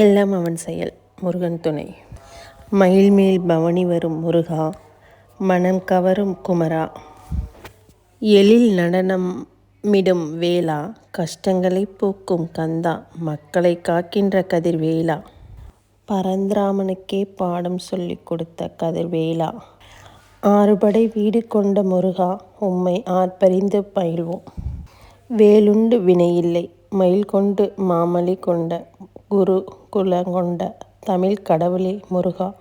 எல்லாம் அவன் செயல். முருகன் துணை. மயில் மேல் பவனி வரும் முருகா மனம் கவரும் குமரா. எழில் நடனம் மிடும் வேளா கஷ்டங்களை போக்கும் கந்தா மக்களை காக்கின்ற கதிர்வேலா பரந்திராமனுக்கே பாடம் சொல்லிக் கொடுத்த கதிர்வேலா ஆறுபடை வீடு கொண்ட முருகா உம்மை ஆர்ப்பரிந்து பயில்வோம். வேலுண்டு வினையில்லை மயில் கொண்டு மாமலி கொண்ட குரு குலங்கொண்ட தமிழ் கடவுளே முருகா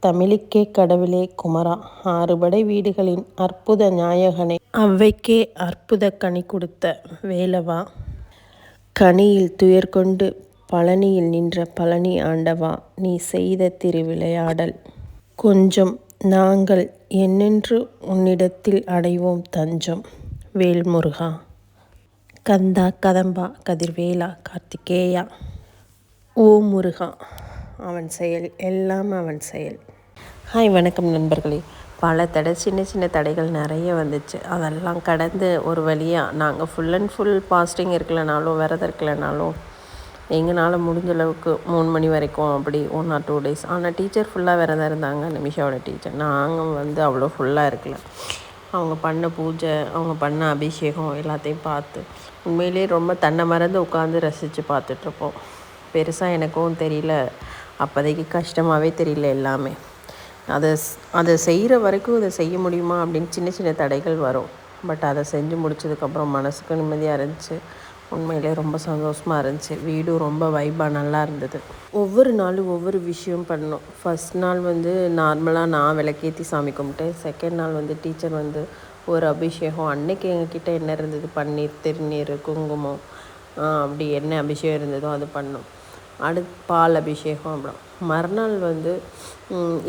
தமிழுக்கே கடவுளே குமரா ஆறுபடை வீடுகளின் அற்புத நாயகனே. அவ்வைக்கே அற்புத கனி கொடுத்த வேலவா? கனியில் துயர் கொண்டு பழனியில் நின்ற பழனி ஆண்டவா நீ செய்த திருவிளையாடல். கொஞ்சம் நாங்கள் என்னென்று உன்னிடத்தில் அடைவோம் தஞ்சம். வேல்முருகா. கந்தா கதம்பா கதிர்வேலா கார்த்திகேயா. ஓ முருகா அவன் செயல் எல்லாம் அவன் செயல். ஹாய் வணக்கம் நண்பர்களே. பல தடை சின்ன சின்ன தடைகள் நிறைய வந்துச்சு. அதெல்லாம் கடந்து ஒரு வழியாக நாங்கள் ஃபுல் அண்ட் ஃபுல் பாஸ்டிங் இருக்கலைனாலும் விரதம் இருக்கலைனாலும் எங்களால் முடிஞ்ச அளவுக்கு மூணு மணி வரைக்கும் அப்படி ஒன் ஆர் டூ டேஸ் ஆனால் டீச்சர் ஃபுல்லாக விரதம் இருந்தாங்க நிமிஷாவோட டீச்சர் நாங்கள் வந்து அவ்வளோ ஃபுல்லாக இருக்கல. அவங்க பண்ண பூஜை அவங்க பண்ண அபிஷேகம் எல்லாத்தையும் பார்த்து உண்மையிலேயே ரொம்ப தன்னை மறந்து உட்காந்து ரசித்து பார்த்துட்ருப்போம் பெருசாக எனக்கும் தெரியல. அப்போதைக்கு கஷ்டமாகவே தெரியல எல்லாமே. அதை அதை செய்கிற வரைக்கும் அதை செய்ய முடியுமா அப்படின்னு சின்ன சின்ன தடைகள் வரும். பட் அதை செஞ்சு முடிச்சதுக்கப்புறம் மனசுக்கு நிம்மதியாக இருந்துச்சு. உண்மையிலே ரொம்ப சந்தோஷமாக இருந்துச்சு. வீடும் ரொம்ப வைப்பாக நல்லா இருந்தது. ஒவ்வொரு நாளும் ஒவ்வொரு விஷயம் பண்ணோம் ஃபஸ்ட் நாள் வந்து நார்மலாக நான் விளக்கேற்றி சாமி கும்பிட்டேன். செகண்ட் நாள் வந்து டீச்சர் வந்து ஒரு அபிஷேகம். அன்னைக்கு எங்ககிட்ட என்ன இருந்தது? பன்னீர் திருநீர் குங்குமம் அப்படி என்ன அபிஷேகம் இருந்ததோ அது பண்ணோம். அடுத்து பால் அபிஷேகம் அப்புறம் மறுநாள் வந்து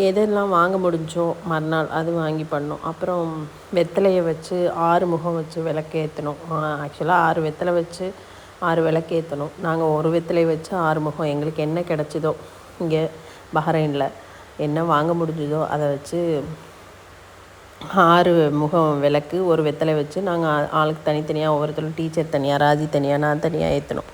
எதெல்லாம் வாங்க முடிஞ்சோ மறுநாள் அது வாங்கி பண்ணோம். அப்புறம் வெத்தலையை வச்சு ஆறு முகம் வச்சு விளக்கேற்றணும் ஆக்சுவலாக ஆறு வெத்தலை வச்சு ஆறு விளக்கேற்றணும் நாங்கள் ஒரு வெத்தலையை வச்சு ஆறு முகம். எங்களுக்கு என்ன கிடச்சிதோ இங்கே பஹ்ரைனில் என்ன வாங்க முடிஞ்சதோ அதை வச்சு ஆறு முகம் விளக்கு ஒரு வெத்தலை வச்சு நாங்கள் ஆளுக்கு தனித்தனியாக ஒவ்வொருத்தரும் டீச்சர் தனியாக ராஜி தனியாக நான் தனியாக ஏற்றணும்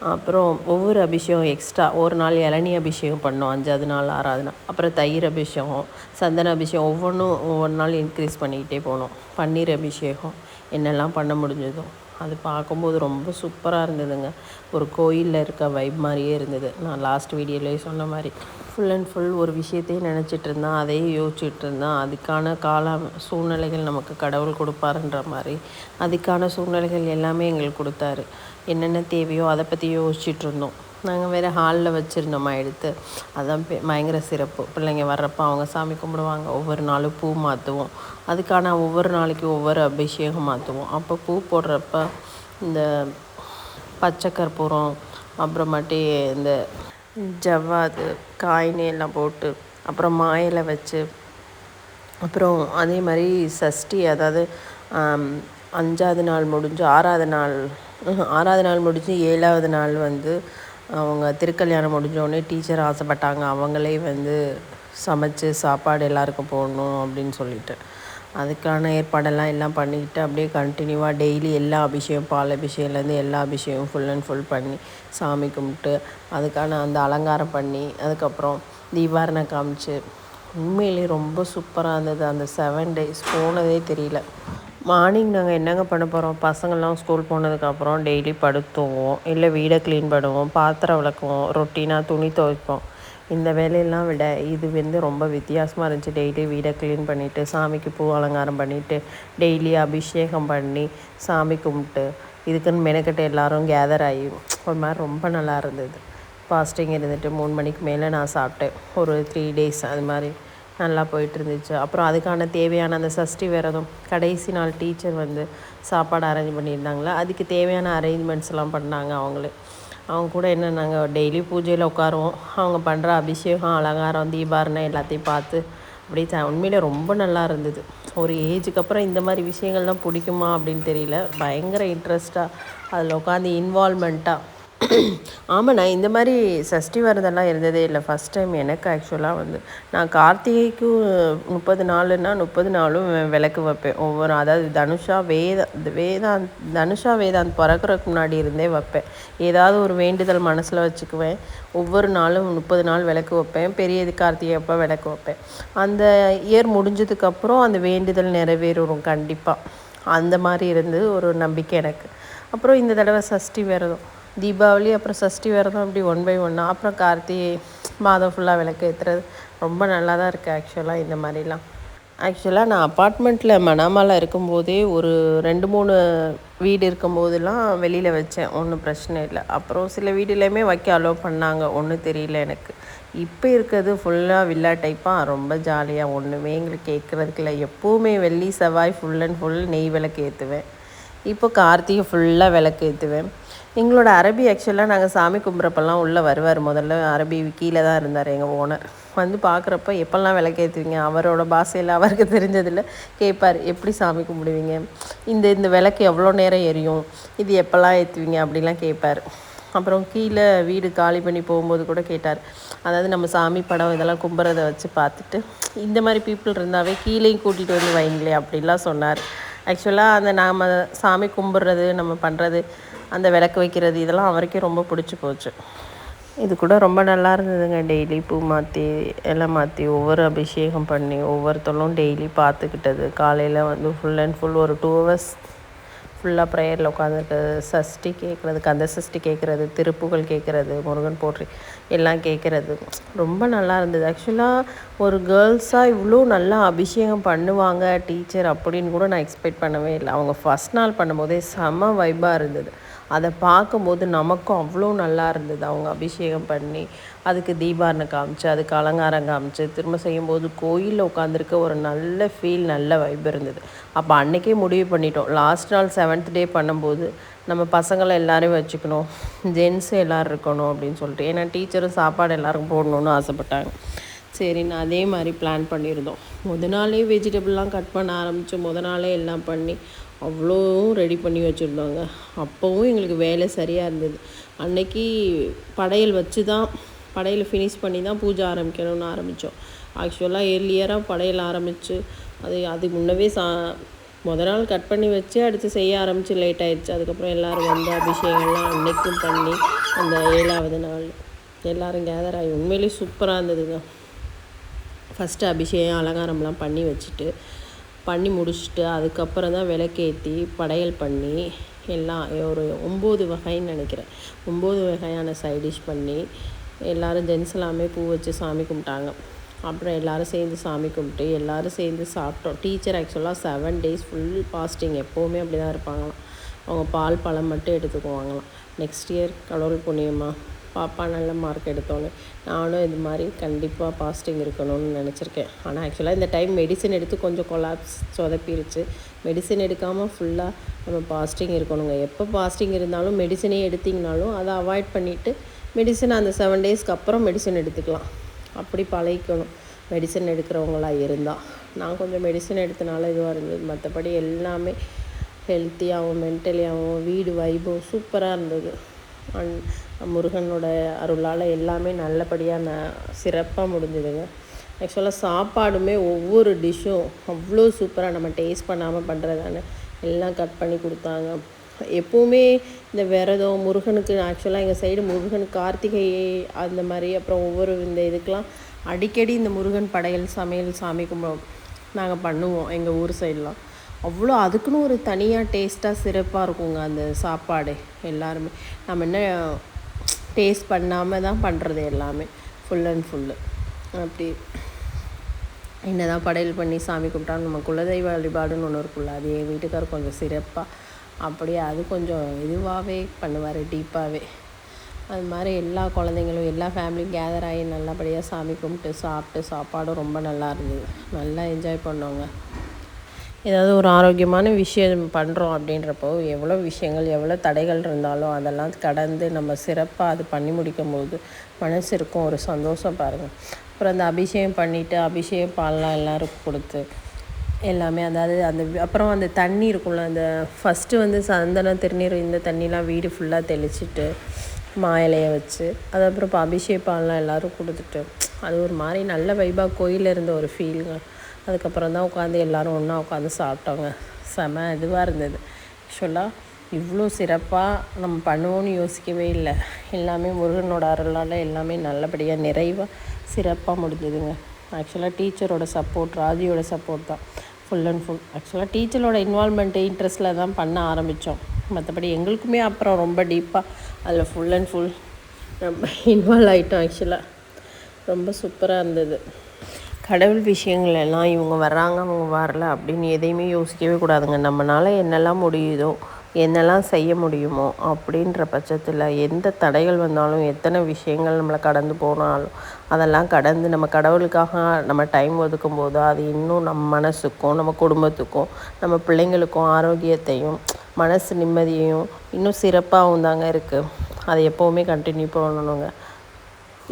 அப்புறம் ஒவ்வொரு அபிஷேகம் எக்ஸ்ட்ரா ஒரு நாள் இளநி அபிஷேகம் பண்ணோம் அஞ்சாவது நாள் ஆறாவது நாள். அப்புறம் தயிர் அபிஷேகம் சந்தன அபிஷேகம் ஒவ்வொன்றும் ஒவ்வொரு நாள் இன்க்ரீஸ் பண்ணிக்கிட்டே போனோம். பன்னீர் அபிஷேகம் என்னெல்லாம் பண்ண முடிஞ்சதோ அது பார்க்கும்போது ரொம்ப சூப்பராக இருந்ததுங்க. ஒரு கோயிலில் இருக்க வைப் மாதிரியே இருந்தது. நான் லாஸ்ட் வீடியோலேயே சொன்ன மாதிரி. ஃபுல் அண்ட் ஃபுல் ஒரு விஷயத்தையும் நினச்சிட்டு இருந்தேன் அதையே யோசிச்சுட்டு இருந்தேன். அதுக்கான கால சூழ்நிலைகள் நமக்கு கடவுள் கொடுப்பாருன்ற மாதிரி அதுக்கான சூழ்நிலைகள் எல்லாமே எங்களுக்கு கொடுத்தாரு. என்னென்ன தேவையோ அதை பற்றி யோசிச்சுட்டு இருந்தோம் நாங்கள் வேறு ஹாலில் வச்சுருந்தோமா எடுத்து. அதான் பயங்கர சிறப்பு. பிள்ளைங்க வர்றப்போ அவங்க சாமி கும்பிடுவாங்க. ஒவ்வொரு நாளும் பூ மாற்றுவோம் அதுக்கான ஒவ்வொரு நாளைக்கு ஒவ்வொரு அபிஷேகம் மாற்றுவோம் அப்போ பூ போடுறப்ப இந்த பச்சை கற்பூரம் அப்புறமாட்டி இந்த ஜவ்வாது காயினு எல்லாம் போட்டு அப்புறம் மாயில வச்சு அப்புறம் அதே மாதிரி சஷ்டி அதாவது அஞ்சாவது நாள் முடிஞ்சு ஆறாவது நாள் ஆறாவது நாள் முடிஞ்சு ஏழாவது நாள் வந்து அவங்க திருக்கல்யாணம் முடிஞ்சோடனே டீச்சர் ஆசைப்பட்டாங்க. அவங்களே வந்து சமைச்சு சாப்பாடு எல்லாருக்கும் போடணும் அப்படின்னு சொல்லிட்டு. அதுக்கான ஏற்பாடெல்லாம் எல்லாம் பண்ணிக்கிட்டு அப்படியே கண்டினியூவாக டெய்லி எல்லா அபிஷேகம் பால் அபிஷேகம்லேருந்து எல்லா அபிஷேகம் ஃபுல் அண்ட் ஃபுல் பண்ணி சாமி கும்பிட்டு அதுக்கான அந்த அலங்காரம் பண்ணி அதுக்கப்புறம் தீபாரணம் காமிச்சு. உண்மையிலேயே ரொம்ப சூப்பராக இருந்தது. அந்த செவன் டேஸ் போனதே தெரியல. மார்னிங் நாங்கள் என்னங்க பண்ண போகிறோம் பசங்கள்லாம் ஸ்கூல் போனதுக்கப்புறம் டெய்லி படுத்துவோம். இல்லை வீடை க்ளீன் பண்ணுவோம். பாத்திரம் விளக்குவோம். ரொட்டீனாக துணி துவைப்போம். இந்த வேலையெல்லாம் விட இது வந்து ரொம்ப வித்தியாசமாக இருந்துச்சு. டெய்லி வீடை க்ளீன் பண்ணிவிட்டு சாமிக்கு பூ அலங்காரம் பண்ணிவிட்டு டெய்லி அபிஷேகம் பண்ணி சாமி கும்பிட்டு இதுக்குன்னு மெனக்கட்டு எல்லோரும் கேதர் ஆகி ஒரு மாதிரி ரொம்ப நல்லா இருந்தது. ஃபாஸ்டிங் இருந்துட்டு மூணு மணிக்கு மேலே நான் சாப்பிட்டேன். ஒரு த்ரீ டேஸ் அது மாதிரி. நல்லா போயிட்டு இருந்துச்சு அப்புறம் அதுக்கான தேவையான அந்த சஷ்டி விரதம் கடைசி நாள் டீச்சர் வந்து சாப்பாடு அரேஞ்ச் பண்ணியிருந்தாங்களா? அதுக்கு தேவையான அரேஞ்ச்மெண்ட்ஸ்லாம் பண்ணாங்க அவங்களே. அவங்க கூட என்ன நாங்கள் டெய்லி பூஜையில் உட்காருவோம். அவங்க பண்ணுற அபிஷேகம் அலங்காரம் தீபாரணம் எல்லாத்தையும் பார்த்து அப்படியே உண்மையிலே ரொம்ப நல்லா இருந்தது. ஒரு ஏஜுக்கு அப்புறம் இந்த மாதிரி விஷயங்கள்லாம் பிடிக்குமா அப்படின்னு தெரியல. பயங்கர இன்ட்ரெஸ்ட்டாக அதில் உட்காந்து இன்வால்மெண்ட்டாக ஆமாண்ணா இந்த மாதிரி சஷ்டி விரதம்லாம் இருந்ததே இல்லை. ஃபஸ்ட் டைம் எனக்கு ஆக்சுவலாக வந்து நான் கார்த்திகைக்கும் முப்பது நாளுன்னா முப்பது நாளும் விளக்கு வைப்பேன். ஒவ்வொரு அதாவது தனுஷா வேத வேதாந்த் தனுஷா வேதாந்த் பிறக்கறதுக்கு முன்னாடி இருந்தே வைப்பேன். ஏதாவது ஒரு வேண்டுதல் மனசில் வச்சுக்குவேன். ஒவ்வொரு நாளும் முப்பது நாள் விளக்கு வைப்பேன். பெரிய இது கார்த்திகை அப்போ விளக்கு வைப்பேன். அந்த இயர் முடிஞ்சதுக்கப்புறம் அந்த வேண்டுதல் நிறைவேறும் கண்டிப்பாக அந்த மாதிரி இருந்து ஒரு நம்பிக்கை எனக்கு. அப்புறம் இந்த தடவை சஷ்டி விரதம். தீபாவளி அப்புறம் சஷ்டி விரதம் இப்படி ஒன் பை ஒன்னாக அப்புறம் கார்த்திகை மாதம் ஃபுல்லாக விளக்கு ஏற்றுறது ரொம்ப நல்லா தான் இருக்குது ஆக்சுவலாக இந்த மாதிரிலாம். ஆக்சுவலாக நான் அப்பார்ட்மெண்ட்டில் மணாமால இருக்கும்போதே ஒரு ரெண்டு மூணு வீடு இருக்கும்போதெல்லாம் வெளியில் வச்சேன். ஒன்றும் பிரச்சனை இல்லை. அப்புறம் சில வீடுலையுமே வைக்க அலோவ் பண்ணாங்க. ஒன்றும் தெரியல எனக்கு. இப்போ இருக்கிறது ஃபுல்லாக வில்லா டைப்பாக ரொம்ப ஜாலியாக ஒன்றுமே எங்களுக்கு கேட்குறதுக்கு இல்லை. எப்போவுமே வெள்ளி செவ்வாய் ஃபுல் அண்ட் ஃபுல் நெய் விளக்கு ஏற்றுவேன் இப்போ கார்த்திகை ஃபுல்லாக விளக்கு ஏற்றுவேன் எங்களோட அரபி ஆக்சுவலாக நாங்கள் சாமி கும்பிட்றப்பெல்லாம் உள்ளே வருவார். முதல்ல அரபி கீழே தான் இருந்தார் எங்கள் ஓனர். வந்து பார்க்குறப்ப எப்போல்லாம் விளக்கேற்றுவீங்க அவரோட பாஷையில் அவருக்கு தெரிஞ்சதில் கேட்பார் எப்படி சாமி கும்பிடுவீங்க? இந்த இந்த விளக்கு எவ்வளோ நேரம் எரியும்? இது எப்போல்லாம் ஏற்றுவீங்க அப்படிலாம் கேட்பார் அப்புறம் கீழே வீடு காலி பண்ணி போகும்போது கூட கேட்டார். அதாவது நம்ம சாமி படம் இதெல்லாம் கும்புறதை வச்சு பார்த்துட்டு இந்த மாதிரி பீப்புள் இருந்தாவே கீழேயும் கூட்டிகிட்டு வந்து வைங்களே அப்படிலாம் சொன்னார். ஆக்சுவலாக அந்த நாம் சாமி கும்பிட்றது நம்ம பண்ணுறது அந்த விளக்கு வைக்கிறது இதெல்லாம் அவருக்கே ரொம்ப பிடிச்சி போச்சு. இது கூட ரொம்ப நல்லா இருந்ததுங்க. டெய்லி பூ மாற்றி எல்லாம் மாற்றி ஒவ்வொரு அபிஷேகம் பண்ணி ஒவ்வொருத்தரும் டெய்லி பார்த்துக்கிட்டது. காலையில் வந்து ஃபுல் அண்ட் ஃபுல் ஒரு டூ ஹவர்ஸ் ஃபுல்லாக ப்ரேயரில் உட்காந்துருக்கிறது சஷ்டி கேட்குறது கந்த சஷ்டி கேட்குறது திருப்புகள் கேட்குறது முருகன் போற்றி எல்லாம் கேட்குறது. ரொம்ப நல்லா இருந்தது. ஆக்சுவலாக ஒரு கேர்ள்ஸாக இவ்வளோ நல்லா அபிஷேகம் பண்ணுவாங்க டீச்சர் அப்படின்னு கூட நான் எக்ஸ்பெக்ட் பண்ணவே இல்லை. அவங்க ஃபஸ்ட் நாள் பண்ணும்போதே செம வைபாக இருந்தது. அதை பார்க்கும்போது நமக்கும் அவ்வளோ நல்லா இருந்தது. அவங்க அபிஷேகம் பண்ணி அதுக்கு தீபாரணம் காமிச்சு அதுக்கு அலங்காரம் காமிச்சு திரும்ப செய்யும்போது கோயிலில் உட்காந்துருக்க ஒரு நல்ல ஃபீல் நல்ல வைப் இருந்தது. அப்போ அன்றைக்கே முடிவு பண்ணிட்டோம். லாஸ்ட் நாள் செவன்த் டே பண்ணும்போது நம்ம பசங்களை எல்லோரும் வச்சுக்கணும். ஜென்ஸ் எல்லோரும் இருக்கணும் அப்படின்னு சொல்லிட்டு. ஏன்னா டீச்சரும் சாப்பாடு எல்லாருக்கும் போடணும்னு ஆசைப்பட்டாங்க. சரின்னு அதே மாதிரி பிளான் பண்ணியிருந்தோம். முத நாளே வெஜிடபிள்லாம் கட் பண்ண ஆரம்பித்து முத நாளே எல்லாம் பண்ணி அவ்வளோ ரெடி பண்ணி வச்சுருந்தோங்க. அப்போவும் எங்களுக்கு வேலை சரியாக இருந்தது. அன்னைக்கு படையல் வச்சு தான் படையல் ஃபினிஷ் பண்ணி தான் பூஜை ஆரம்பிக்கணும்னு ஆரம்பித்தோம். ஆக்சுவலாக ஏர்லியராக படையல் ஆரம்பித்து அது அது முன்னவே சா முத நாள் கட் பண்ணி வச்சு அடுத்து செய்ய ஆரம்பித்து லேட் ஆயிடுச்சு. அதுக்கப்புறம் எல்லோரும் வந்து அபிஷேகம்லாம் அன்னைக்கும் பண்ணி அந்த ஏழாவது நாள் எல்லோரும் கேதர் ஆகி உண்மையிலேயே சூப்பராக இருந்ததுங்க. ஃபஸ்ட்டு அபிஷேகம் அலங்காரம்லாம் பண்ணி வச்சுட்டு பண்ணி முடிச்சுட்டு அதுக்கப்புறம் தான் விளக்கேற்றி படையல் பண்ணி எல்லாம் ஒரு ஒம்பது வகைன்னு நினைக்கிறேன். ஒம்பது வகையான சைட் டிஷ் பண்ணி எல்லோரும் ஜென்ஸ் எல்லாமே பூ வச்சு சாமி கும்பிட்டாங்க. அப்புறம் எல்லோரும் சேர்ந்து சாமி கும்பிட்டு எல்லோரும் சேர்ந்து சாப்பிட்டோம். டீச்சர் ஆக்சுவலாக செவன் டேஸ் ஃபுல் ஃபாஸ்டிங் எப்போவுமே அப்படி தான் இருப்பாங்களாம். அவங்க பால் பழம் மட்டும் எடுத்துக்குவாங்களாம். நெக்ஸ்ட் இயர் கடவுள் புண்ணியமாக பாப்பா நல்ல மார்க் எடுத்தோன்னு. நானும் இது மாதிரி கண்டிப்பாக பாஸ்டிங் இருக்கணும்னு நினச்சிருக்கேன். ஆனால் ஆக்சுவலாக இந்த டைம் மெடிசன் எடுத்து கொஞ்சம் கொலாப்ஸ் சொதப்பிருச்சு. மெடிசன் எடுக்காமல் ஃபுல்லாக நம்ம பாஸ்டிங் இருக்கணுங்க. எப்போ பாஸ்டிங் இருந்தாலும் மெடிசனே எடுத்திங்கனாலும் அதை அவாய்ட் பண்ணிவிட்டு மெடிசன் அந்த செவன் டேஸ்க்கு அப்புறம் மெடிசன் எடுத்துக்கலாம். அப்படி பழகிக்கணும். மெடிசன் எடுக்கிறவங்களா இருந்தால் நான் கொஞ்சம் மெடிசன் எடுத்தனால இதுவாக இருந்தது. மற்றபடி எல்லாமே ஹெல்த்தியாகவும் மென்டலியாகவும் வீடு வைபவம் சூப்பராக இருந்தது. முருகனோட அருளால் எல்லாமே நல்லபடியாக ந சிறப்பாக முடிஞ்சுதுங்க. ஆக்சுவலாக சாப்பாடுமே ஒவ்வொரு டிஷ்ஷும் அவ்வளோ சூப்பராக நம்ம டேஸ்ட் பண்ணாமல் பண்ணுறதான எல்லாம் கட் பண்ணி கொடுத்தாங்க. எப்போவுமே இந்த விரதம் முருகனுக்கு ஆக்சுவலாக எங்கள் சைடு முருகன் கார்த்திகை அந்த மாதிரி அப்புறம் ஒவ்வொரு இந்த இதுக்கெலாம் அடிக்கடி இந்த முருகன் படையல் சமையல் சாமி கும்பிடும் நாங்கள் பண்ணுவோம் எங்கள் ஊர் சைட்லாம் அவ்வளோ அதுக்குன்னு ஒரு தனியாக டேஸ்ட்டாக சிறப்பாக இருக்குங்க அந்த சாப்பாடு. எல்லாருமே நம்ம என்ன டேஸ்ட் பண்ணாமல் தான் பண்ணுறது எல்லாமே. ஃபுல் அண்ட் ஃபுல்லு அப்படி என்ன தான் படையல் பண்ணி சாமி கும்பிட்டாலும் நம்ம குலதெய்வ வழிபாடுன்னு ஒன்று இருக்குல்ல அது என் வீட்டுக்காரர் கொஞ்சம் சிறப்பாக அப்படியே அது கொஞ்சம் இதுவாகவே பண்ணுவார் டீப்பாகவே அது மாதிரி எல்லா குழந்தைங்களும் எல்லா ஃபேமிலியும் கேதர் ஆகி நல்லபடியாக சாமி கும்பிட்டு சாப்பிட்டு சாப்பாடும் ரொம்ப நல்லா இருந்தது. நல்லா என்ஜாய் பண்ணோங்க. ஏதாவது ஒரு ஆரோக்கியமான விஷயம் பண்ணுறோம் அப்படின்றப்போ எவ்வளோ விஷயங்கள் எவ்வளோ தடைகள் இருந்தாலும் அதெல்லாம் கடந்து நம்ம சிறப்பாக அது பண்ணி முடிக்கும் போது மனசு இருக்கும் ஒரு சந்தோஷம் பாருங்கள் அப்புறம் அந்த அபிஷேகம் பண்ணிவிட்டு அபிஷேகம் பால்லாம் எல்லாருக்கும் கொடுத்து எல்லாமே அதாவது அந்த அப்புறம் அந்த தண்ணி இருக்கும்ல அந்த ஃபஸ்ட்டு வந்து சந்தனம் திருநீர் இந்த தண்ணிலாம் வீடு ஃபுல்லாக தெளிச்சிட்டு மா இலையை வச்சு அதுக்கப்புறம் இப்போ அபிஷேக் பால்லாம் எல்லோரும் கொடுத்துட்டு அது ஒரு மாதிரி நல்ல வைபாக கோயிலில் இருந்த ஒரு ஃபீலுங்க அதுக்கப்புறம் தான் உட்காந்து எல்லோரும் ஒன்றா உட்காந்து சாப்பிட்டோங்க. செம இதுவாக இருந்தது. ஆக்சுவலாக இவ்வளோ சிறப்பாக நம்ம பண்ணுவோன்னு யோசிக்கவே இல்லை. எல்லாமே முருகனோட அருளால் எல்லாமே நல்லபடியாக நிறைவாக சிறப்பாக முடிஞ்சதுங்க. ஆக்சுவலாக டீச்சரோட சப்போர்ட் ராஜியோட சப்போர்ட் தான். ஃபுல் அண்ட் ஃபுல் ஆக்சுவலாக டீச்சரோட இன்வால்மெண்ட்டு இன்ட்ரெஸ்ட்டில் தான் பண்ண ஆரம்பித்தோம் மற்றபடி எங்களுக்குமே அப்புறம் ரொம்ப டீப்பாக அதில் ஃபுல் அண்ட் ஃபுல் ரொம்ப இன்வால்வ் ஆகிட்டோம் ஆக்சுவலாக ரொம்ப சூப்பராக இருந்தது. கடவுள் விஷயங்கள் எல்லாம் இவங்க வர்றாங்க அவங்க வரல அப்படின்னு எதையுமே யோசிக்கவே கூடாதுங்க. நம்மளால் என்னெல்லாம் முடியுதோ என்னெல்லாம் செய்ய முடியுமோ அப்படின்ற பட்சத்தில் எந்த தடைகள் வந்தாலும் எத்தனை விஷயங்கள் நம்மளை கடந்து போனாலும் அதெல்லாம் கடந்து நம்ம கடவுளுக்காக நம்ம டைம் ஒதுக்கும் போது அது இன்னும் நம்ம மனசுக்கும் நம்ம குடும்பத்துக்கும் நம்ம பிள்ளைங்களுக்கும் ஆரோக்கியத்தையும் மனசு நிம்மதியையும் இன்னும் சிறப்பாகவும் தாங்க இருக்குது அதை எப்போவுமே கண்டினியூ பண்ணணுங்க.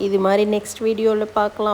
இது மாதிரி நெக்ஸ்ட் வீடியோவில் பார்க்கலாம்.